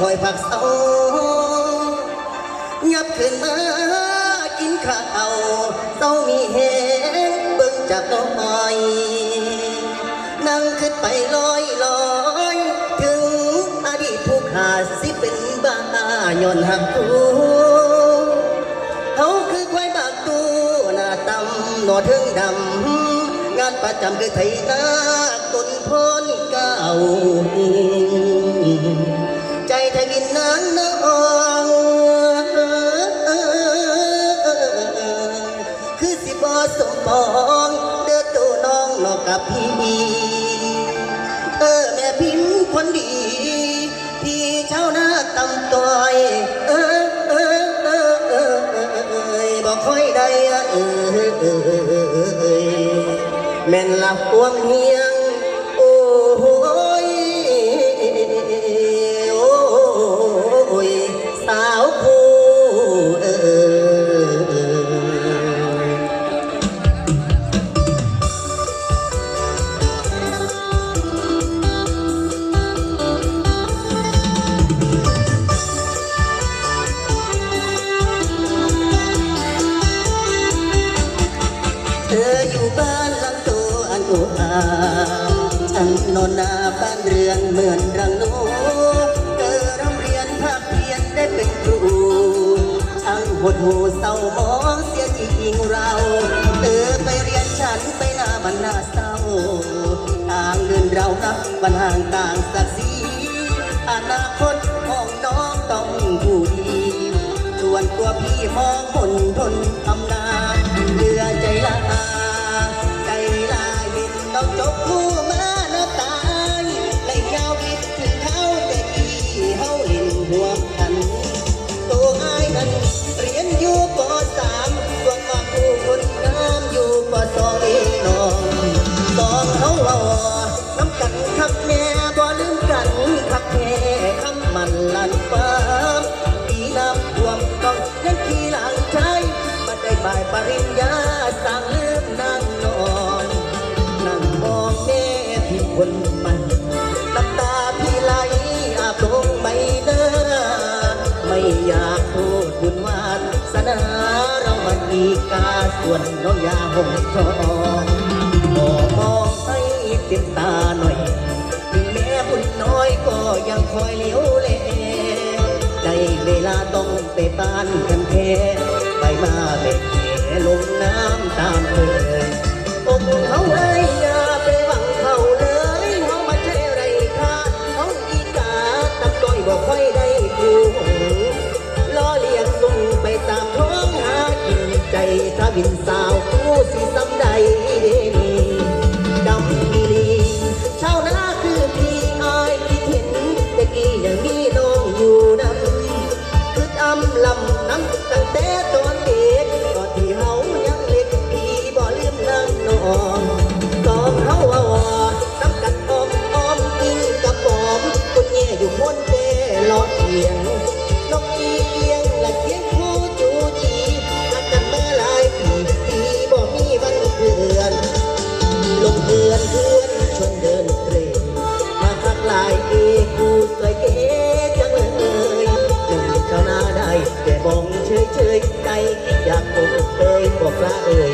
คอยผักเสายับขึ้นมากินข้าวเศร้ามีแหงเบิ่งจากน้อยนั่งขึ้นไปลอยลอยถึงอดีตผู้ขาสิเป็นบ้าย้อนหักกูเขาคือควายบากตูหน้าตำหนอเทิงดำงานประจำคือไถนาต้นพนเก่า กับพี่ เออแม่พิมพ์คนดี พี่เจ้าหน้าตำต้อย เออเออเออเออเออเออบอกค่อยได้เออเออเออเออแม่นลับพวงเฮีย อันนนนาบ้านเรือนเหมือนรังโนเธอร่ำเรียนภาคเพียนได้เป็นครูช่างหดหูเศร้ามองเสียจริงเราเธอไปเรียนฉันไปหน้ามันหน้าเศร้าทางเดินเรานับวันห่างต่างศักดิ์ศรีอนาคตของน้องต้องผู้ดีส่วนตัวพี่มองมนทนทน เคนมันน้ำตาพี่ไหลอาบลงไม่เดินไม่อยากพูดบุญวาสนาเรามันอีกาส่วนน้องยาหงทองมองมองให้เต็มตาหน่อยถึงแม้บุญน้อยก็ยังคอยเลี้ยวแลได้เวลาต้องไปบ้านกันแท้ไปมาเบ็ดเหลงน้ำตาินสาวผู้สิซำใดเดนีดำมีลีชาวนาคือพี่อายที่เห็นแต่กี้ยังมีน้องอยู่นั้นคืออำลำน้ำตั้งแต่ตอนเด็กก่อนที่เฮายังเล็กพี่บ่ลืมนั่งนอนสองเฮาว่าน้ำกันออมออมกินกับปอมคนแย่อยู่บนเตลอดเอียง ลงเดือนเพื่อนชวนเดินเตร่มาทักลายเอกูสวยเก๋จังเลยหนุ่มชาวนาได้แต่มองเฉยเฉยใจอยากคบเคยบอกลาเอ่ย